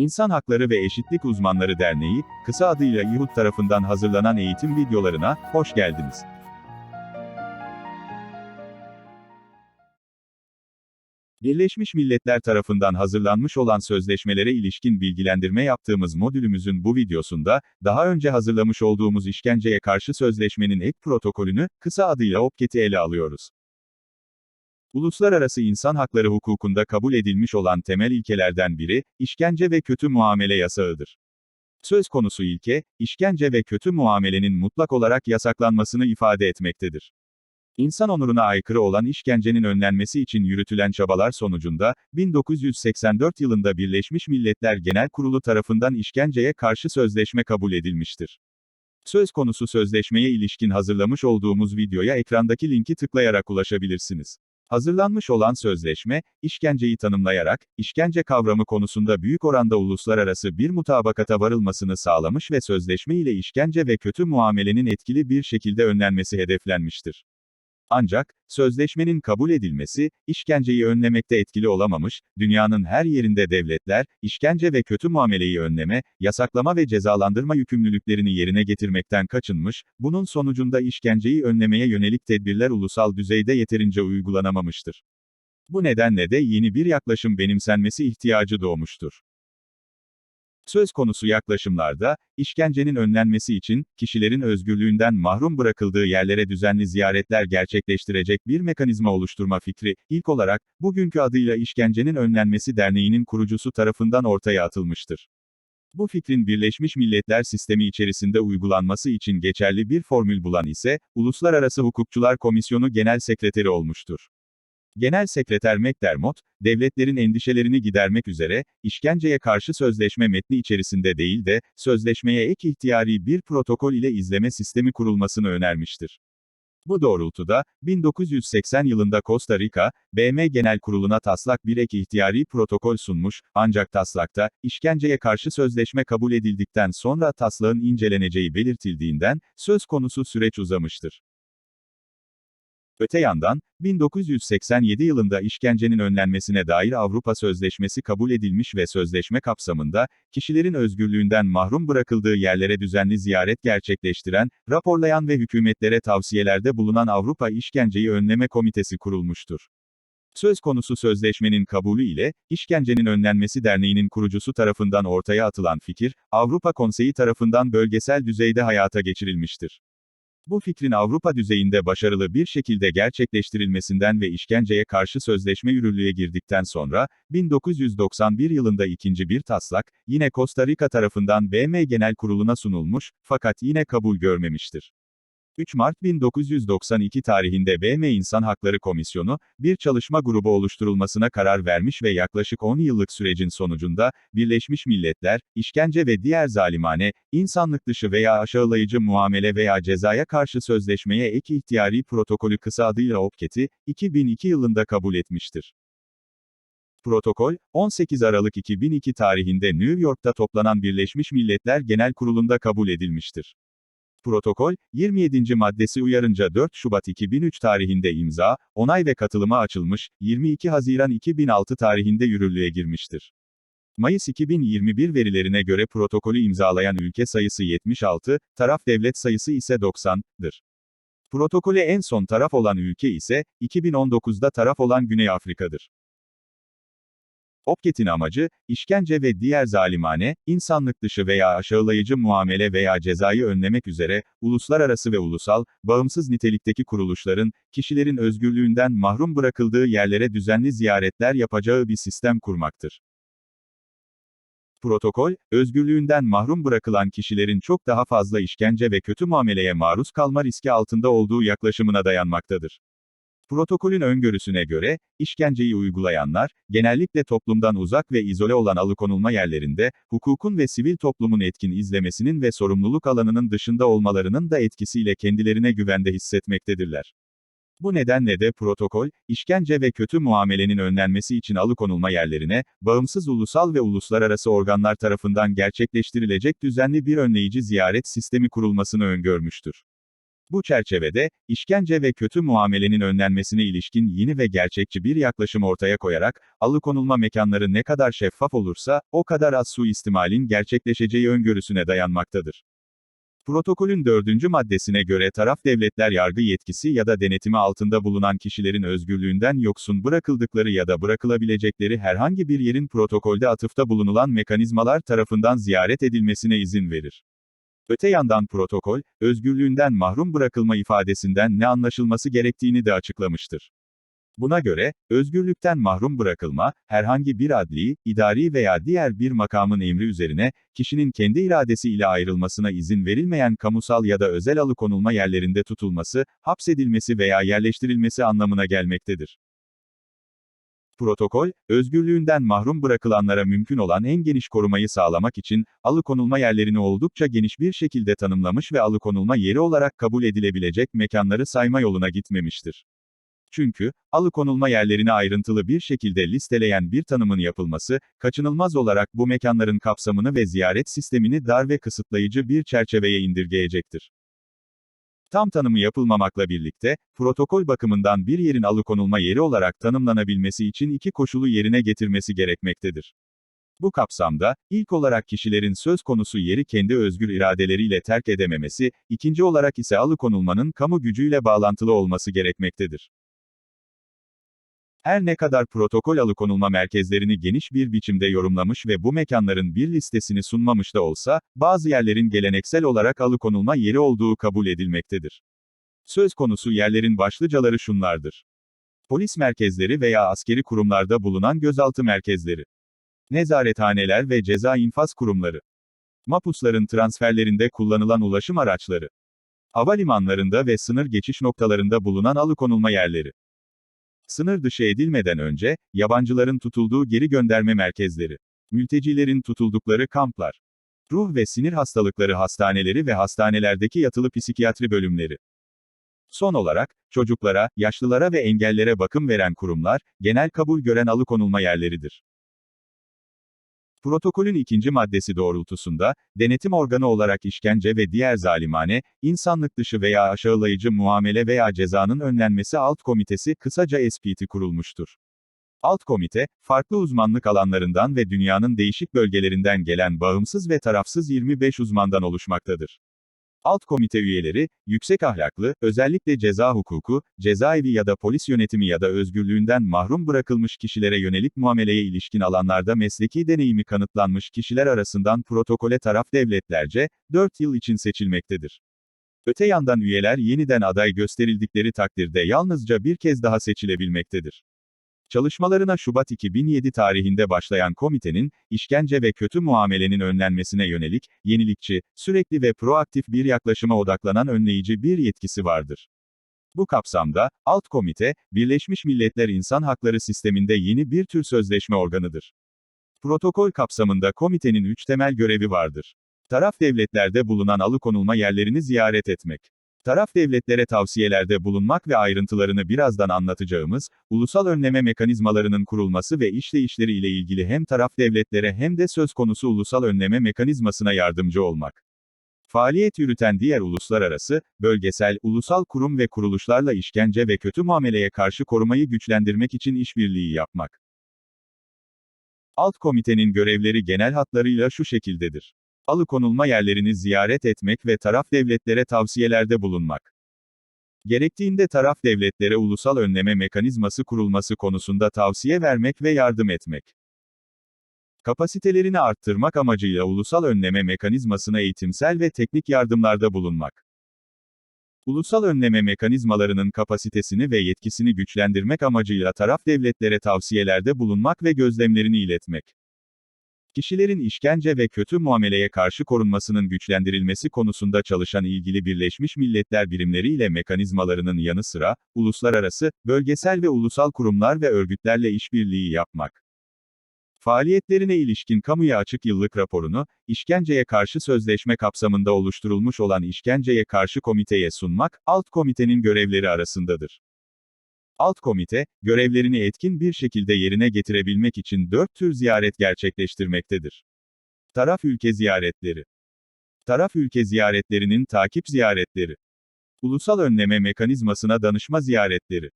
İnsan Hakları ve Eşitlik Uzmanları Derneği, kısa adıyla İHUD tarafından hazırlanan eğitim videolarına hoş geldiniz. Birleşmiş Milletler tarafından hazırlanmış olan sözleşmelere ilişkin bilgilendirme yaptığımız modülümüzün bu videosunda, daha önce hazırlamış olduğumuz işkenceye karşı sözleşmenin ek protokolünü, kısa adıyla OPCAT'i ele alıyoruz. Uluslararası insan hakları hukukunda kabul edilmiş olan temel ilkelerden biri, işkence ve kötü muamele yasağıdır. Söz konusu ilke, işkence ve kötü muamelenin mutlak olarak yasaklanmasını ifade etmektedir. İnsan onuruna aykırı olan işkencenin önlenmesi için yürütülen çabalar sonucunda, 1984 yılında Birleşmiş Milletler Genel Kurulu tarafından işkenceye karşı sözleşme kabul edilmiştir. Söz konusu sözleşmeye ilişkin hazırlamış olduğumuz videoya ekrandaki linki tıklayarak ulaşabilirsiniz. Hazırlanmış olan sözleşme, işkenceyi tanımlayarak, işkence kavramı konusunda büyük oranda uluslararası bir mutabakata varılmasını sağlamış ve sözleşme ile işkence ve kötü muamelenin etkili bir şekilde önlenmesi hedeflenmiştir. Ancak, sözleşmenin kabul edilmesi, işkenceyi önlemekte etkili olamamış, dünyanın her yerinde devletler, işkence ve kötü muameleyi önleme, yasaklama ve cezalandırma yükümlülüklerini yerine getirmekten kaçınmış, bunun sonucunda işkenceyi önlemeye yönelik tedbirler ulusal düzeyde yeterince uygulanamamıştır. Bu nedenle de yeni bir yaklaşım benimsenmesi ihtiyacı doğmuştur. Söz konusu yaklaşımlarda, işkencenin önlenmesi için, kişilerin özgürlüğünden mahrum bırakıldığı yerlere düzenli ziyaretler gerçekleştirecek bir mekanizma oluşturma fikri, ilk olarak, bugünkü adıyla İşkencenin Önlenmesi Derneği'nin kurucusu tarafından ortaya atılmıştır. Bu fikrin Birleşmiş Milletler sistemi içerisinde uygulanması için geçerli bir formül bulan ise, Uluslararası Hukukçular Komisyonu Genel Sekreteri olmuştur. Genel Sekreter McDermott, devletlerin endişelerini gidermek üzere, işkenceye karşı sözleşme metni içerisinde değil de, sözleşmeye ek ihtiyari bir protokol ile izleme sistemi kurulmasını önermiştir. Bu doğrultuda, 1980 yılında Costa Rica, BM Genel Kurulu'na taslak bir ek ihtiyari protokol sunmuş, ancak taslakta, işkenceye karşı sözleşme kabul edildikten sonra taslağın inceleneceği belirtildiğinden, söz konusu süreç uzamıştır. Öte yandan, 1987 yılında işkencenin önlenmesine dair Avrupa Sözleşmesi kabul edilmiş ve sözleşme kapsamında, kişilerin özgürlüğünden mahrum bırakıldığı yerlere düzenli ziyaret gerçekleştiren, raporlayan ve hükümetlere tavsiyelerde bulunan Avrupa İşkenceyi Önleme Komitesi kurulmuştur. Söz konusu sözleşmenin kabulü ile, İşkencenin Önlenmesi Derneği'nin kurucusu tarafından ortaya atılan fikir, Avrupa Konseyi tarafından bölgesel düzeyde hayata geçirilmiştir. Bu fikrin Avrupa düzeyinde başarılı bir şekilde gerçekleştirilmesinden ve işkenceye karşı sözleşme yürürlüğe girdikten sonra, 1991 yılında ikinci bir taslak, yine Costa Rica tarafından BM Genel Kurulu'na sunulmuş, fakat yine kabul görmemiştir. 3 Mart 1992 tarihinde BM İnsan Hakları Komisyonu, bir çalışma grubu oluşturulmasına karar vermiş ve yaklaşık 10 yıllık sürecin sonucunda, Birleşmiş Milletler, işkence ve diğer zalimane, insanlık dışı veya aşağılayıcı muamele veya cezaya karşı sözleşmeye ek ihtiyari protokolü kısa adıyla OPCAT'i, 2002 yılında kabul etmiştir. Protokol, 18 Aralık 2002 tarihinde New York'ta toplanan Birleşmiş Milletler Genel Kurulu'nda kabul edilmiştir. Protokol, 27. maddesi uyarınca 4 Şubat 2003 tarihinde imza, onay ve katılıma açılmış, 22 Haziran 2006 tarihinde yürürlüğe girmiştir. Mayıs 2021 verilerine göre protokolü imzalayan ülke sayısı 76, taraf devlet sayısı ise 90'dır. Protokole en son taraf olan ülke ise, 2019'da taraf olan Güney Afrika'dır. OPCAT'in amacı, işkence ve diğer zalimane, insanlık dışı veya aşağılayıcı muamele veya cezayı önlemek üzere, uluslararası ve ulusal, bağımsız nitelikteki kuruluşların, kişilerin özgürlüğünden mahrum bırakıldığı yerlere düzenli ziyaretler yapacağı bir sistem kurmaktır. Protokol, özgürlüğünden mahrum bırakılan kişilerin çok daha fazla işkence ve kötü muameleye maruz kalma riski altında olduğu yaklaşımına dayanmaktadır. Protokolün öngörüsüne göre, işkenceyi uygulayanlar, genellikle toplumdan uzak ve izole olan alıkonulma yerlerinde, hukukun ve sivil toplumun etkin izlemesinin ve sorumluluk alanının dışında olmalarının da etkisiyle kendilerine güvende hissetmektedirler. Bu nedenle de protokol, işkence ve kötü muamelenin önlenmesi için alıkonulma yerlerine, bağımsız ulusal ve uluslararası organlar tarafından gerçekleştirilecek düzenli bir önleyici ziyaret sistemi kurulmasını öngörmüştür. Bu çerçevede, işkence ve kötü muamelenin önlenmesine ilişkin yeni ve gerçekçi bir yaklaşım ortaya koyarak, alıkonulma mekanları ne kadar şeffaf olursa, o kadar az suistimalin gerçekleşeceği öngörüsüne dayanmaktadır. Protokolün dördüncü maddesine göre taraf devletler yargı yetkisi ya da denetimi altında bulunan kişilerin özgürlüğünden yoksun bırakıldıkları ya da bırakılabilecekleri herhangi bir yerin protokolde atıfta bulunulan mekanizmalar tarafından ziyaret edilmesine izin verir. Öte yandan protokol, özgürlüğünden mahrum bırakılma ifadesinden ne anlaşılması gerektiğini de açıklamıştır. Buna göre, özgürlükten mahrum bırakılma, herhangi bir adli, idari veya diğer bir makamın emri üzerine, kişinin kendi iradesi ile ayrılmasına izin verilmeyen kamusal ya da özel alıkonulma yerlerinde tutulması, hapsedilmesi veya yerleştirilmesi anlamına gelmektedir. Protokol, özgürlüğünden mahrum bırakılanlara mümkün olan en geniş korumayı sağlamak için, alıkonulma yerlerini oldukça geniş bir şekilde tanımlamış ve alıkonulma yeri olarak kabul edilebilecek mekanları sayma yoluna gitmemiştir. Çünkü, alıkonulma yerlerini ayrıntılı bir şekilde listeleyen bir tanımın yapılması, kaçınılmaz olarak bu mekanların kapsamını ve ziyaret sistemini dar ve kısıtlayıcı bir çerçeveye indirgeyecektir. Tam tanımı yapılmamakla birlikte, protokol bakımından bir yerin alıkonulma yeri olarak tanımlanabilmesi için iki koşulu yerine getirmesi gerekmektedir. Bu kapsamda, ilk olarak kişilerin söz konusu yeri kendi özgür iradeleriyle terk edememesi, ikinci olarak ise alıkonulmanın kamu gücüyle bağlantılı olması gerekmektedir. Her ne kadar protokol alıkonulma merkezlerini geniş bir biçimde yorumlamış ve bu mekanların bir listesini sunmamış da olsa, bazı yerlerin geleneksel olarak alıkonulma yeri olduğu kabul edilmektedir. Söz konusu yerlerin başlıcaları şunlardır. Polis merkezleri veya askeri kurumlarda bulunan gözaltı merkezleri. Nezarethaneler ve ceza infaz kurumları. Mapusların transferlerinde kullanılan ulaşım araçları. Havalimanlarında ve sınır geçiş noktalarında bulunan alıkonulma yerleri. Sınır dışı edilmeden önce, yabancıların tutulduğu geri gönderme merkezleri. Mültecilerin tutuldukları kamplar. Ruh ve sinir hastalıkları hastaneleri ve hastanelerdeki yatılı psikiyatri bölümleri. Son olarak, çocuklara, yaşlılara ve engellere bakım veren kurumlar, genel kabul gören alıkonulma yerleridir. Protokolün ikinci maddesi doğrultusunda, denetim organı olarak işkence ve diğer zalimane, insanlık dışı veya aşağılayıcı muamele veya cezanın önlenmesi alt komitesi, kısaca SPT kurulmuştur. Alt komite, farklı uzmanlık alanlarından ve dünyanın değişik bölgelerinden gelen bağımsız ve tarafsız 25 uzmandan oluşmaktadır. Alt komite üyeleri, yüksek ahlaklı, özellikle ceza hukuku, cezaevi ya da polis yönetimi ya da özgürlüğünden mahrum bırakılmış kişilere yönelik muameleye ilişkin alanlarda mesleki deneyimi kanıtlanmış kişiler arasından protokole taraf devletlerce, 4 yıl için seçilmektedir. Öte yandan üyeler yeniden aday gösterildikleri takdirde yalnızca bir kez daha seçilebilmektedir. Çalışmalarına Şubat 2007 tarihinde başlayan komitenin, işkence ve kötü muamelenin önlenmesine yönelik, yenilikçi, sürekli ve proaktif bir yaklaşıma odaklanan önleyici bir yetkisi vardır. Bu kapsamda, alt komite, Birleşmiş Milletler İnsan Hakları Sisteminde yeni bir tür sözleşme organıdır. Protokol kapsamında komitenin üç temel görevi vardır. Taraf devletlerde bulunan alıkonulma yerlerini ziyaret etmek. Taraf devletlere tavsiyelerde bulunmak ve ayrıntılarını birazdan anlatacağımız, ulusal önleme mekanizmalarının kurulması ve işleyişleri ile ilgili hem taraf devletlere hem de söz konusu ulusal önleme mekanizmasına yardımcı olmak. Faaliyet yürüten diğer uluslararası, bölgesel, ulusal kurum ve kuruluşlarla işkence ve kötü muameleye karşı korumayı güçlendirmek için işbirliği yapmak. Alt komitenin görevleri genel hatlarıyla şu şekildedir alıkonulma yerlerini ziyaret etmek ve taraf devletlere tavsiyelerde bulunmak. Gerektiğinde taraf devletlere ulusal önleme mekanizması kurulması konusunda tavsiye vermek ve yardım etmek. Kapasitelerini arttırmak amacıyla ulusal önleme mekanizmasına eğitimsel ve teknik yardımlarda bulunmak. Ulusal önleme mekanizmalarının kapasitesini ve yetkisini güçlendirmek amacıyla taraf devletlere tavsiyelerde bulunmak ve gözlemlerini iletmek. Kişilerin işkence ve kötü muameleye karşı korunmasının güçlendirilmesi konusunda çalışan ilgili Birleşmiş Milletler birimleri ile mekanizmalarının yanı sıra, uluslararası, bölgesel ve ulusal kurumlar ve örgütlerle işbirliği yapmak. Faaliyetlerine ilişkin kamuya açık yıllık raporunu, işkenceye karşı sözleşme kapsamında oluşturulmuş olan işkenceye karşı komiteye sunmak, alt komitenin görevleri arasındadır. Alt komite, görevlerini etkin bir şekilde yerine getirebilmek için dört tür ziyaret gerçekleştirmektedir. Taraf ülke ziyaretleri. Taraf ülke ziyaretlerinin takip ziyaretleri. Ulusal önleme mekanizmasına danışma ziyaretleri.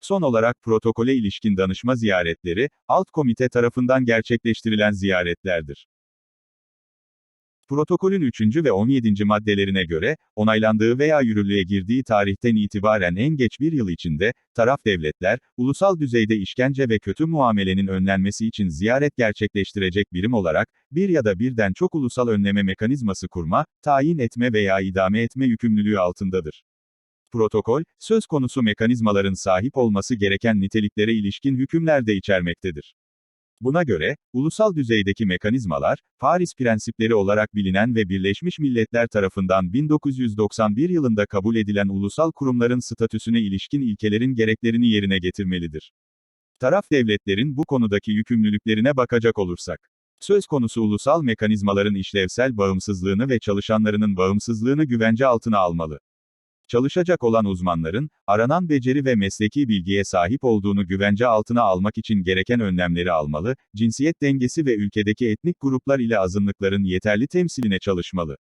Son olarak protokole ilişkin danışma ziyaretleri, alt komite tarafından gerçekleştirilen ziyaretlerdir. Protokolün 3. ve 17. maddelerine göre, onaylandığı veya yürürlüğe girdiği tarihten itibaren en geç bir yıl içinde, taraf devletler, ulusal düzeyde işkence ve kötü muamelenin önlenmesi için ziyaret gerçekleştirecek birim olarak, bir ya da birden çok ulusal önleme mekanizması kurma, tayin etme veya idame etme yükümlülüğü altındadır. Protokol, söz konusu mekanizmaların sahip olması gereken niteliklere ilişkin hükümler de içermektedir. Buna göre, ulusal düzeydeki mekanizmalar, Paris prensipleri olarak bilinen ve Birleşmiş Milletler tarafından 1991 yılında kabul edilen ulusal kurumların statüsüne ilişkin ilkelerin gereklerini yerine getirmelidir. Taraf devletlerin bu konudaki yükümlülüklerine bakacak olursak, söz konusu ulusal mekanizmaların işlevsel bağımsızlığını ve çalışanlarının bağımsızlığını güvence altına almalı. Çalışacak olan uzmanların, aranan beceri ve mesleki bilgiye sahip olduğunu güvence altına almak için gereken önlemleri almalı, cinsiyet dengesi ve ülkedeki etnik gruplar ile azınlıkların yeterli temsiline çalışmalı.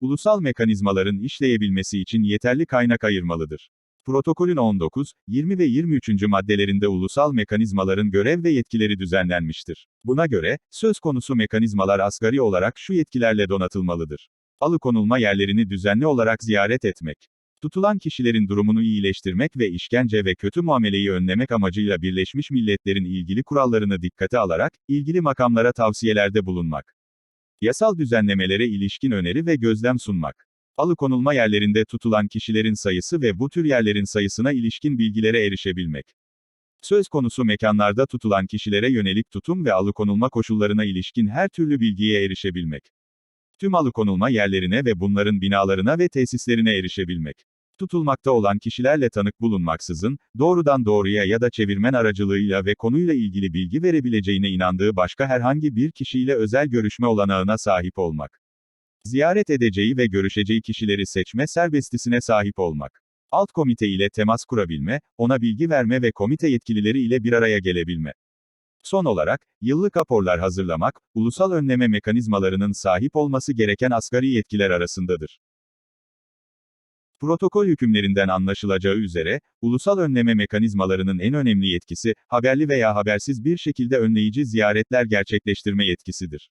Ulusal mekanizmaların işleyebilmesi için yeterli kaynak ayırmalıdır. Protokolün 19, 20 ve 23. maddelerinde ulusal mekanizmaların görev ve yetkileri düzenlenmiştir. Buna göre, söz konusu mekanizmalar asgari olarak şu yetkilerle donatılmalıdır. Alıkonulma yerlerini düzenli olarak ziyaret etmek. Tutulan kişilerin durumunu iyileştirmek ve işkence ve kötü muameleyi önlemek amacıyla Birleşmiş Milletler'in ilgili kurallarını dikkate alarak, ilgili makamlara tavsiyelerde bulunmak. Yasal düzenlemelere ilişkin öneri ve gözlem sunmak. Alıkonulma yerlerinde tutulan kişilerin sayısı ve bu tür yerlerin sayısına ilişkin bilgilere erişebilmek. Söz konusu mekanlarda tutulan kişilere yönelik tutum ve alıkonulma koşullarına ilişkin her türlü bilgiye erişebilmek. Tüm alıkonulma yerlerine ve bunların binalarına ve tesislerine erişebilmek tutulmakta olan kişilerle tanık bulunmaksızın, doğrudan doğruya ya da çevirmen aracılığıyla ve konuyla ilgili bilgi verebileceğine inandığı başka herhangi bir kişiyle özel görüşme olanağına sahip olmak. Ziyaret edeceği ve görüşeceği kişileri seçme serbestisine sahip olmak. Alt komite ile temas kurabilme, ona bilgi verme ve komite yetkilileri ile bir araya gelebilme. Son olarak, yıllık raporlar hazırlamak, ulusal önleme mekanizmalarının sahip olması gereken asgari yetkiler arasındadır. Protokol hükümlerinden anlaşılacağı üzere, ulusal önleme mekanizmalarının en önemli yetkisi, haberli veya habersiz bir şekilde önleyici ziyaretler gerçekleştirme yetkisidir.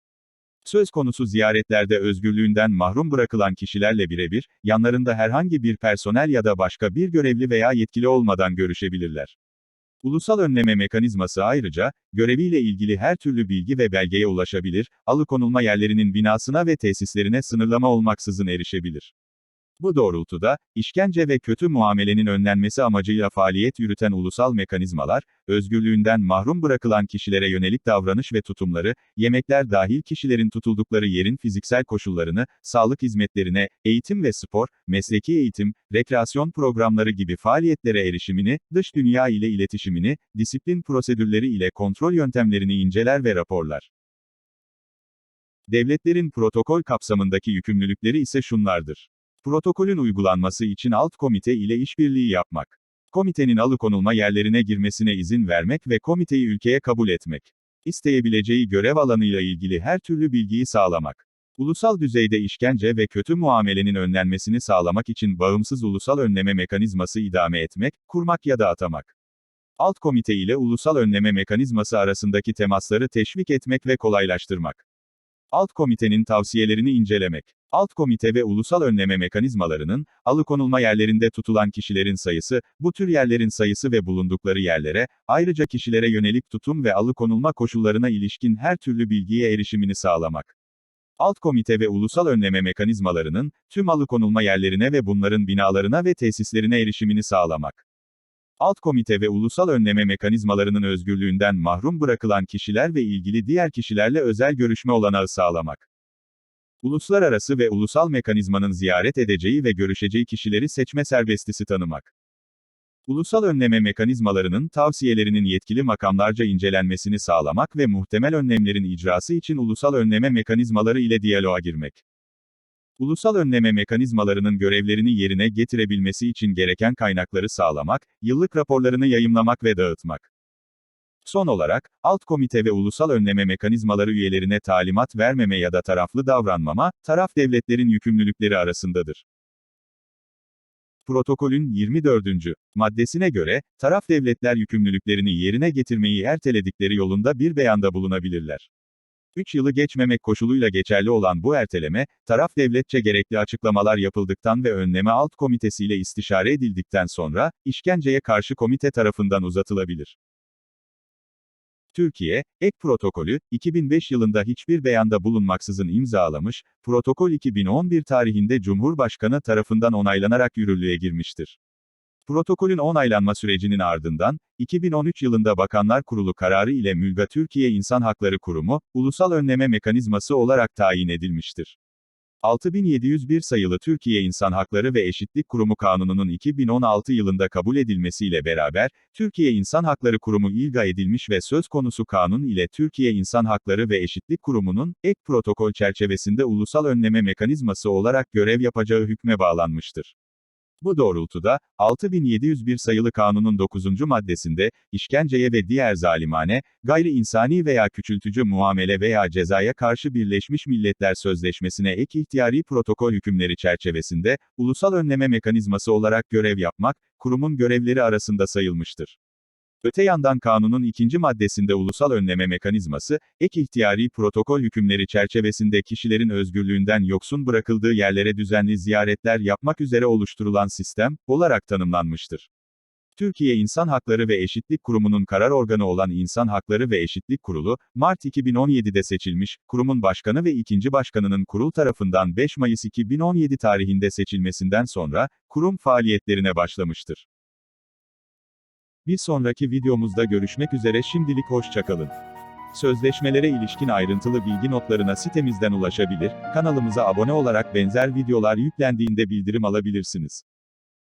Söz konusu ziyaretlerde özgürlüğünden mahrum bırakılan kişilerle birebir, yanlarında herhangi bir personel ya da başka bir görevli veya yetkili olmadan görüşebilirler. Ulusal önleme mekanizması ayrıca, göreviyle ilgili her türlü bilgi ve belgeye ulaşabilir, alıkonulma yerlerinin binasına ve tesislerine sınırlama olmaksızın erişebilir. Bu doğrultuda, işkence ve kötü muamelenin önlenmesi amacıyla faaliyet yürüten ulusal mekanizmalar, özgürlüğünden mahrum bırakılan kişilere yönelik davranış ve tutumları, yemekler dahil kişilerin tutuldukları yerin fiziksel koşullarını, sağlık hizmetlerine, eğitim ve spor, mesleki eğitim, rekreasyon programları gibi faaliyetlere erişimini, dış dünya ile iletişimini, disiplin prosedürleri ile kontrol yöntemlerini inceler ve raporlar. Devletlerin protokol kapsamındaki yükümlülükleri ise şunlardır. Protokolün uygulanması için alt komite ile işbirliği yapmak. Komitenin alıkonulma yerlerine girmesine izin vermek ve komiteyi ülkeye kabul etmek. İsteyebileceği görev alanıyla ilgili her türlü bilgiyi sağlamak. Ulusal düzeyde işkence ve kötü muamelenin önlenmesini sağlamak için bağımsız ulusal önleme mekanizması idame etmek, kurmak ya da atamak. Alt komite ile ulusal önleme mekanizması arasındaki temasları teşvik etmek ve kolaylaştırmak. Alt komitenin tavsiyelerini incelemek. Alt komite ve ulusal önleme mekanizmalarının, alıkonulma yerlerinde tutulan kişilerin sayısı, bu tür yerlerin sayısı ve bulundukları yerlere, ayrıca kişilere yönelik tutum ve alıkonulma koşullarına ilişkin her türlü bilgiye erişimini sağlamak. Alt komite ve ulusal önleme mekanizmalarının, tüm alıkonulma yerlerine ve bunların binalarına ve tesislerine erişimini sağlamak. Alt komite ve ulusal önleme mekanizmalarının özgürlüğünden mahrum bırakılan kişiler ve ilgili diğer kişilerle özel görüşme olanağı sağlamak. Uluslararası ve ulusal mekanizmanın ziyaret edeceği ve görüşeceği kişileri seçme serbestisi tanımak. Ulusal önleme mekanizmalarının tavsiyelerinin yetkili makamlarca incelenmesini sağlamak ve muhtemel önlemlerin icrası için ulusal önleme mekanizmaları ile diyaloğa girmek. Ulusal önleme mekanizmalarının görevlerini yerine getirebilmesi için gereken kaynakları sağlamak, yıllık raporlarını yayımlamak ve dağıtmak. Son olarak, alt komite ve ulusal önleme mekanizmaları üyelerine talimat vermeme ya da taraflı davranmama, taraf devletlerin yükümlülükleri arasındadır. Protokolün 24. maddesine göre, taraf devletler yükümlülüklerini yerine getirmeyi erteledikleri yolunda bir beyanda bulunabilirler. 3 yılı geçmemek koşuluyla geçerli olan bu erteleme, taraf devletçe gerekli açıklamalar yapıldıktan ve önleme alt komitesiyle istişare edildikten sonra, işkenceye karşı komite tarafından uzatılabilir. Türkiye, ek protokolü, 2005 yılında hiçbir beyanda bulunmaksızın imzalamış, protokol 2011 tarihinde Cumhurbaşkanı tarafından onaylanarak yürürlüğe girmiştir. Protokolün onaylanma sürecinin ardından, 2013 yılında Bakanlar Kurulu kararı ile Mülga Türkiye İnsan Hakları Kurumu, ulusal önleme mekanizması olarak tayin edilmiştir. 6701 sayılı Türkiye İnsan Hakları ve Eşitlik Kurumu Kanunu'nun 2016 yılında kabul edilmesiyle beraber, Türkiye İnsan Hakları Kurumu ilga edilmiş ve söz konusu kanun ile Türkiye İnsan Hakları ve Eşitlik Kurumu'nun, ek protokol çerçevesinde ulusal önleme mekanizması olarak görev yapacağı hükme bağlanmıştır. Bu doğrultuda, 6701 sayılı kanunun 9. maddesinde, işkenceye ve diğer zalimane, gayri insani veya küçültücü muamele veya cezaya karşı Birleşmiş Milletler Sözleşmesi'ne ek ihtiyari protokol hükümleri çerçevesinde, ulusal önleme mekanizması olarak görev yapmak, kurumun görevleri arasında sayılmıştır. Öte yandan kanunun ikinci maddesinde ulusal önleme mekanizması, ek ihtiyari protokol hükümleri çerçevesinde kişilerin özgürlüğünden yoksun bırakıldığı yerlere düzenli ziyaretler yapmak üzere oluşturulan sistem, olarak tanımlanmıştır. Türkiye İnsan Hakları ve Eşitlik Kurumu'nun karar organı olan İnsan Hakları ve Eşitlik Kurulu, Mart 2017'de seçilmiş, kurumun başkanı ve ikinci başkanının kurul tarafından 5 Mayıs 2017 tarihinde seçilmesinden sonra, kurum faaliyetlerine başlamıştır. Bir sonraki videomuzda görüşmek üzere şimdilik hoşçakalın. Sözleşmelere ilişkin ayrıntılı bilgi notlarına sitemizden ulaşabilir, kanalımıza abone olarak benzer videolar yüklendiğinde bildirim alabilirsiniz.